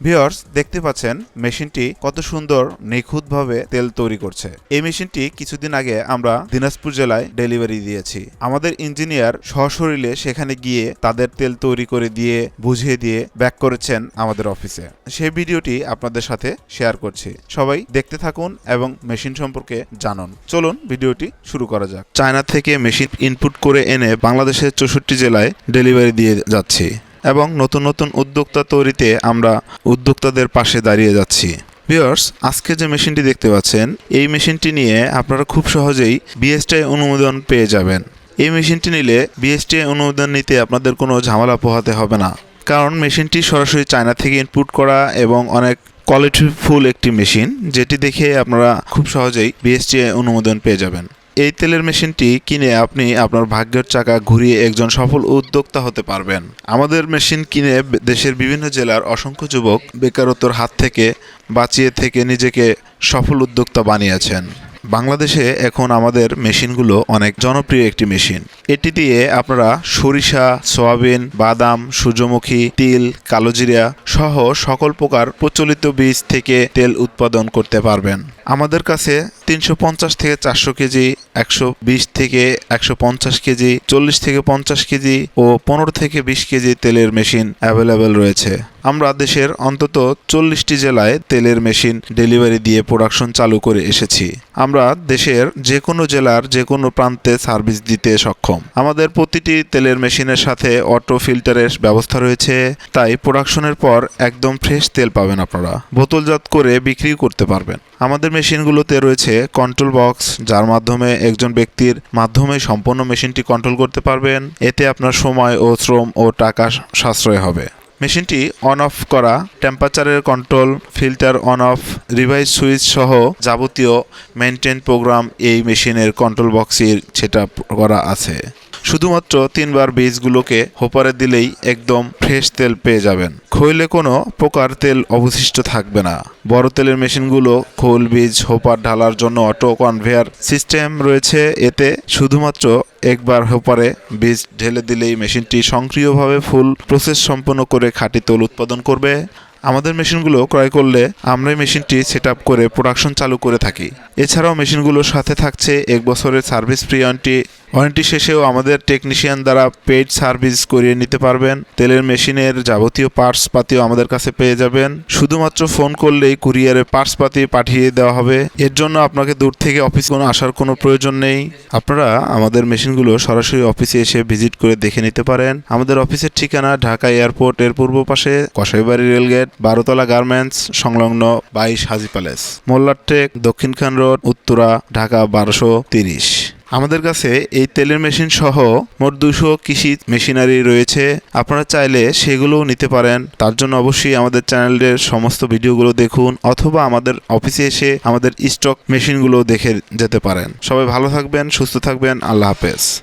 Viewers দেখতে পাচ্ছেন, মেশিনটি কত সুন্দর, নিখুঁতভাবে তেল তৈরি করছে। এই মেশিনটি কিছুদিন আগে আমরা দিনাজপুর জেলায় ডেলিভারি দিয়েছি। আমাদের ইঞ্জিনিয়ার সশরীরে সেখানে গিয়ে তাদের তেল তৈরি করে দিয়ে, বুঝিয়ে দিয়ে ব্যাক করেছেন আমাদের অফিসে। সেই ভিডিওটি আপনাদের সাথে শেয়ার করছি। সবাই দেখতে থাকুন এবং মেশিন সম্পর্কে জানুন। চলুন ভিডিওটি শুরু করা যাক। চায়না থেকে মেশিন ইনপুট করে এনে বাংলাদেশের চৌষট্টি জেলায় ডেলিভারি দিয়ে যাচ্ছি। এবং নতুন নতুন উদ্যোক্তা তৈরিতে আমরা উদ্যোক্তাদের পাশে দাঁড়িয়ে যাচ্ছি। ভিউয়ার্স আজকে যে মেশিনটি দেখতে পাচ্ছেন, এই মেশিনটি নিয়ে আপনারা খুব সহজেই বিএসটিআই অনুমোদন পেয়ে যাবেন। এই মেশিনটি নিলে বিএসটিআই অনুমোদন নিতে আপনাদের কোনো ঝামেলা পোহাতে হবে না। কারণ মেশিনটি সরাসরি চায়না থেকে ইনপুট করা এবং অনেক কোয়ালিটিফুল একটি মেশিন, যেটি দেখে আপনারা খুব সহজেই বিএসটিআই অনুমোদন পেয়ে যাবেন। এই তেলের মেশিনটি কিনে আপনি আপনার ভাগ্যের চাকা ঘুরিয়ে একজন সফল উদ্যোক্তা হতে পারবেন। আমাদের মেশিন কিনে দেশের বিভিন্ন জেলার অসংখ্য যুবক বেকারত্বর হাত থেকে বাঁচিয়ে থেকে নিজেকে সফল উদ্যোক্তা বানিয়েছেন। বাংলাদেশে এখন আমাদের মেশিনগুলো অনেক জনপ্রিয় একটি মেশিন। এটি দিয়ে আপনারা সরিষা, সয়াবিন, বাদাম, সূর্যমুখী, তিল কালোজিরা সহ সকল প্রকার প্রচলিত বীজ থেকে তেল উৎপাদন করতে পারবেন। আমাদের কাছে তিনশো পঞ্চাশ থেকে চারশো কেজি, একশো বিশ থেকে একশো পঞ্চাশ কেজি, চল্লিশ থেকে পঞ্চাশ কেজি ও পনেরো থেকে বিশ কেজি তেলের মেশিন অ্যাভেলেবেল রয়েছে। আমরা দেশের অন্তত চল্লিশটি জেলায় তেলের মেশিন ডেলিভারি দিয়ে প্রোডাকশন চালু করে এসেছি। আমরা দেশের যে কোনো জেলার যে কোনো প্রান্তে সার্ভিস দিতে সক্ষম। আমাদের প্রতিটি তেলের মেশিনের সাথে অটো ফিল্টারের ব্যবস্থা রয়েছে। তাই প্রোডাকশনের পর একদম ফ্রেশ তেল পাবেন আপনারা। বোতলজাত করে বিক্রি করতে পারবেন। আমাদের মেশিনগুলোতে রয়েছে কন্ট্রোল বক্স যার মাধ্যমে একজন ব্যক্তির মাধ্যমে সম্পূর্ণ মেশিনটি কন্ট্রোল করতে পারবেন। এতে আপনার সময় ও শ্রম ও টাকা সাশ্রয় হবে। মেশিনটি অন অফ করা টেম্পারেচারের control filter on off revise switch সহ যাবতীয় মেনটেন প্রোগ্রাম এই মেশিনের কন্ট্রোল বক্সের সেট করা আছে। শুধুমাত্র তিনবার বীজগুলোকে হোপারে দিলেই একদম ফ্রেশ তেল পেয়ে যাবেন। খইলে কোনো প্রকার তেল অবশিষ্ট থাকবে না। বড় তেলের মেশিনগুলো খোল, বীজ, হোপার ঢালার জন্য অটো কনভেয়ার সিস্টেম রয়েছে। এতে শুধুমাত্র একবার হোপারে বীজ ঢেলে দিলেই মেশিনটি সক্রিয়ভাবে ফুল প্রসেস সম্পন্ন করে খাঁটি তেল উৎপাদন করবে। আমাদের মেশিনগুলো ক্রয় করলে আমরাই মেশিনটি সেট করে প্রোডাকশন চালু করে থাকি। এছাড়াও মেশিনগুলোর সাথে থাকছে এক বছরের সার্ভিস ফ্রি ওয়ারেন্টি শেষেও আমাদের টেকনিশিয়ান দ্বারা পেইড সার্ভিস করিয়ে নিতে পারবেন। তেলের মেশিনের যাবতীয় পার্টস পাতিও আমাদের কাছে পেয়ে যাবেন। শুধুমাত্র ফোন করলেই কুরিয়ারে পার্টস পাতি পাঠিয়ে দেওয়া হবে। এর জন্য আপনাকে দূর থেকে অফিস কোনো আসার কোনো প্রয়োজন নেই। আপনারা আমাদের মেশিনগুলো সরাসরি অফিসে এসে ভিজিট করে দেখে নিতে পারেন। আমাদের অফিসের ঠিকানা ঢাকা এয়ারপোর্ট এর পূর্ব পাশে কসাইবাড়ি রেলগেট বারোতলা গার্মেন্টস সংলগ্ন বাইশ হাজি প্যালেস মোল্লার মোল্লারটেক দক্ষিণখান রোড উত্তরা, ঢাকা বারোশো তিরিশ। আমাদের কাছে এই তেলের মেশিন সহ মোট দুশো কৃষি মেশিনারি রয়েছে। আপনারা চাইলে সেগুলোও নিতে পারেন। তার জন্য অবশ্যই আমাদের চ্যানেলের সমস্ত ভিডিওগুলো দেখুন অথবা আমাদের অফিসে এসে আমাদের স্টক মেশিনগুলো দেখে যেতে পারেন। সবাই ভালো থাকবেন, সুস্থ থাকবেন। আল্লাহ হাফেজ।